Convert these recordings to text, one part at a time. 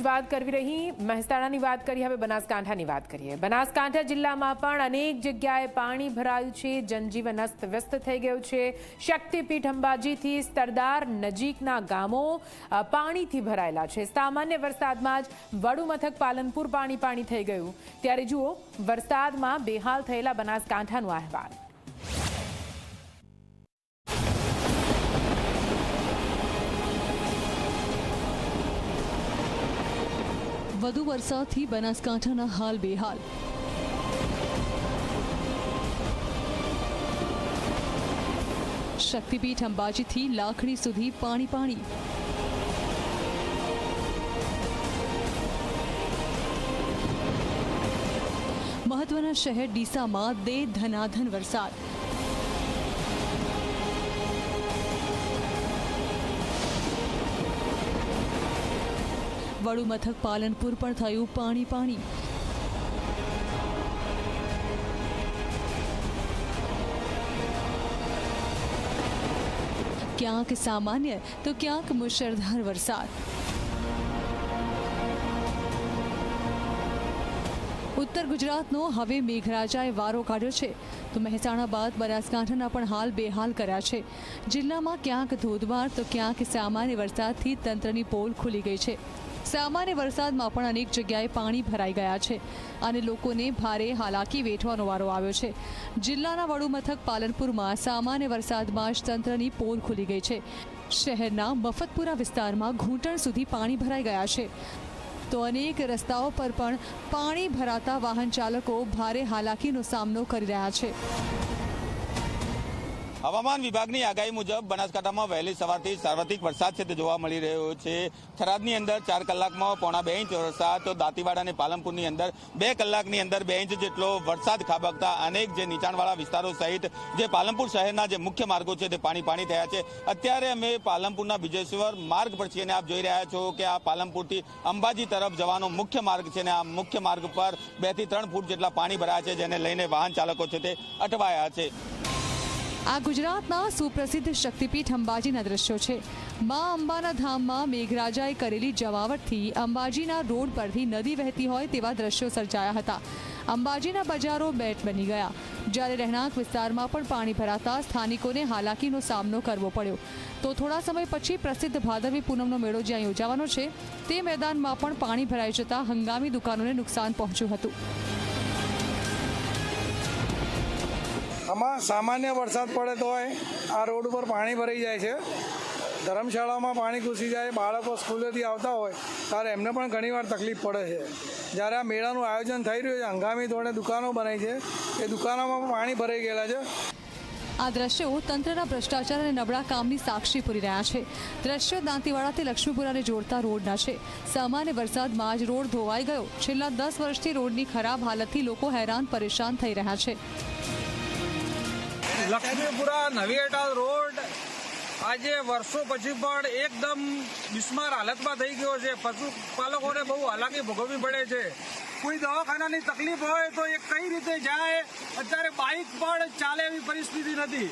જ વાત કરવી રહી. મહેસાણાની વાત કરી હવે બનાસકાંઠાની વાત કરીએ. બનાસકાંઠા જિલ્લામાં પણ અનેક જગ્યાએ પાણી ભરાયું છે. જનજીવન અસ્તવ્યસ્ત થઈ ગયું છે. શક્તિપીઠ અંબાજીથી સરદાર નજીકના ગામો પાણીથી ભરાયેલા છે. સામાન્ય વરસાદમાં જ વડુ મથક પાલનપુર પાણી પાણી થઈ ગયું. ત્યારે જુઓ, વરસાદમાં બેહાલ થયેલા બનાસકાંઠાનો અહેવાલ. વધુ વરસાદથી બનાસકાંઠાના હાલ બેહાલ. શક્તિપીઠ અંબાજીથી લાખણી સુધી પાણી પાણી. મહત્વના શહેર ડીસામાં દે ધનાધન વરસાદ. વડુ મથક પાલનપુર પણ થયું પાણી પાણી. ક્યાંક સામાન્ય તો ક્યાંક મુશળધાર વરસાદ. ઉત્તર ગુજરાતનો હવે મેઘરાજાએ વારો કાઢ્યો છે. તો મહેસાણા બાદ બનાસકાંઠાના પણ હાલ બેહાલ કર્યા છે. જિલ્લામાં ક્યાંક ધોધમાર તો ક્યાંક સામાન્ય વરસાદથી તંત્રની પોલ ખુલી ગઈ છે. સામાન્ય વરસાદમાં પણ અનેક જગ્યાએ પાણી ભરાઈ ગયા છે અને લોકોને ભારે હાલાકી વેઠવાનો વારો આવ્યો છે. જિલ્લાના વડુમથક પાલનપુરમાં સામાન્ય વરસાદમાં જ તંત્રની પોલ ખુલી ગઈ છે. શહેરના મફતપુરા વિસ્તારમાં ઘૂંટણ સુધી પાણી ભરાઈ ગયા છે. તો અનેક રસ્તાઓ પર પણ પાણી ભરાતા વાહન ચાલકો ભારે હાલાકીનો સામનો કરી રહ્યા છે. હવામાન વિભાગની આગાહી મુજબ બનાસકાંઠામાં વહેલી સવારથી સાર્વત્રિક વરસાદ છે તે જોવા મળી રહ્યો છે. થરાદની અંદર ચાર કલાકમાં પોણા બે ઇંચ વરસાદ તો દાંતીવાડા અને પાલનપુરની અંદર બે કલાકની અંદર બે ઇંચ જેટલો વરસાદ ખાબકતા અનેક જે નીચાણવાળા વિસ્તારો સહિત જે પાલનપુર શહેરના જે મુખ્ય માર્ગો છે તે પાણી પાણી થયા છે. અત્યારે અમે પાલનપુરના વિજેશ્વર માર્ગ પર છીએ અને આપ જોઈ રહ્યા છો કે આ પાલનપુરથી અંબાજી તરફ જવાનો મુખ્ય માર્ગ છે અને આ મુખ્ય માર્ગ પર બેથી ત્રણ ફૂટ જેટલા પાણી ભરાયા છે, જેને લઈને વાહન ચાલકો છે તે અટવાયા છે. આ ગુજરાતના સુપ્રસિદ્ધ શક્તિપીઠ અંબાજીના દ્રશ્યો છે. મા અંબાના ધામમાં મેઘરાજાએ કરેલી જમાવટથી અંબાજીના રોડ પરથી નદી વહેતી હોય તેવા દ્રશ્યો સર્જાયા હતા. અંબાજીના બજારો બેટ બની ગયા. જ્યારે રહેણાંક વિસ્તારમાં પણ પાણી ભરાતા સ્થાનિકોને હાલાકીનો સામનો કરવો પડ્યો. તો થોડા સમય પછી પ્રસિદ્ધ ભાદરવી પૂનમનો મેળો જ્યાં યોજાવાનો છે, તે મેદાનમાં પણ પાણી ભરાઈ જતા હંગામી દુકાનોને નુકસાન પહોંચ્યું હતું. આમાં સામાન્ય વરસાદ પડે તો આ રોડ ઉપર પાણી ભરાઈ જાય છે. ધર્મશાળામાં પાણી ઘૂસી જાય, બાળકો સ્કૂલેથી આવતા હોય, ત્યારે એમને પણ ઘણીવાર તકલીફ પડે છે. જ્યારે આ મેળાનું આયોજન થઈ રહ્યું છે, હંગામી ધોરણે દુકાનો બનાવી છે, એ દુકાનોમાં પાણી ભરાઈ ગયેલા છે. આ દ્રશ્યો તંત્રના ભ્રષ્ટાચાર અને નબળા કામની સાક્ષી પૂરી રહ્યા છે. દ્રશ્યો દાંતીવાડાથી લક્ષ્મીપુરાને જોડતા રોડના છે. સામાન્ય વરસાદમાં જ રોડ ધોવાઈ ગયો. છેલ્લા દસ વર્ષથી રોડની ખરાબ હાલતથી લોકો હેરાન, પરેશાન થઈ રહ્યા છે. લક્ષ્મીપુરા નવીએટા રોડ. આજે વર્ષો પછી પણ એકદમ બિસ્માર હાલતમાં થઈ ગયો છે. પશુપાલકોને બહુ હાલાકી ભોગવવી પડે છે. કોઈ દવાખાનાની તકલીફ હોય તો એ કઈ રીતે જાય? અત્યારે બાઇક પણ ચાલે એવી પરિસ્થિતિ નથી.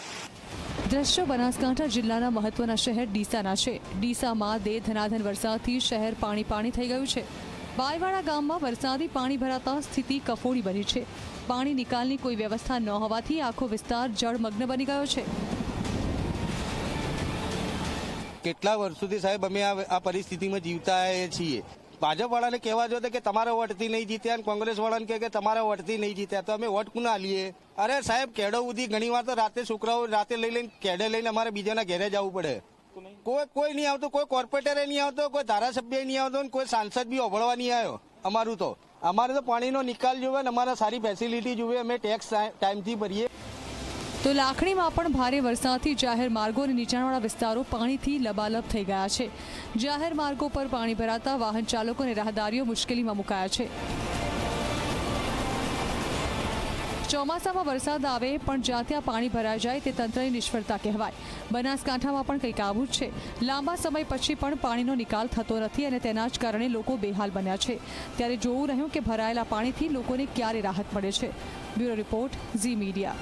દ્રશ્યો બનાસકાંઠા જિલ્લાના મહત્વના શહેર ડીસાના છે. ડીસામાં દે ધનાધન વરસાદથી શહેર પાણી પાણી થઈ ગયું છે. બાયવાડા ગામમાં વરસાદી પાણી ભરાતા સ્થિતિ કફોડી બની છે. પાણી નિકાલની કોઈ વ્યવસ્થા ન હોવાથી આખો વિસ્તાર જળમગ્ન બની ગયો છે. કેટલા વર્ષોથી સાહેબ અમે આ પરિસ્થિતિમાં જીવતા છીએ? ભાજપ વાળાને કહેવા જોઈએ કે તમારા વોટથી નહીં જીત્યા અને કોંગ્રેસ વાળાને કહે કે તમારા વોટથી નહીં જીત્યા, તો અમે વોટ કુના લઈએ અરે સાહેબ કેડો સુધી ઘણી વાર તો રાતે છોકરાઓ રાતે લઈ લઈને કેડે લઈને અમારે બીજાના ઘેરે જવું પડે. કોઈ કોઈ નહીં આવતું, કોઈ કોર્પોરેટરે નહીં આવતો, કોઈ ધારાસભ્ય નહીં આવતો કોઈ સાંસદ બી ઓભળવા નહીં આવ્યો અમારું તો. અમારે તો પાણીનો નિકાલ જોવે ને અમારે સારી ફેસિલિટી જોવે, અમે ટેક્સ ટાઈમથી ભરીએ. તો લાખણીમાં પણ ભારે વરસાદથી જાહેર માર્ગો અને નીચાણવાળા વિસ્તારો પાણીથી લબાલબ થઈ ગયા છે. જાહેર માર્ગો પર પાણી ભરાતા વાહન ચાલકો અને રાહદારીઓ મુશ્કેલીમાં મુકાયા છે. ચોમાસામાં વરસાદ આવે, પણ જ્યાં ત્યાં પાણી ભરાઈ જાય તે તંત્રની નિષ્ફળતા કહેવાય. બનાસકાંઠામાં પણ કંઈક આવું જ છે. લાંબા સમય પછી પણ પાણીનો નિકાલ થતો નથી અને તેના જ કારણે લોકો બેહાલ બન્યા છે. ત્યારે જોવું રહ્યું કે ભરાયેલા પાણીથી લોકોને ક્યારે રાહત મળે છે. Bureau report, Zee media.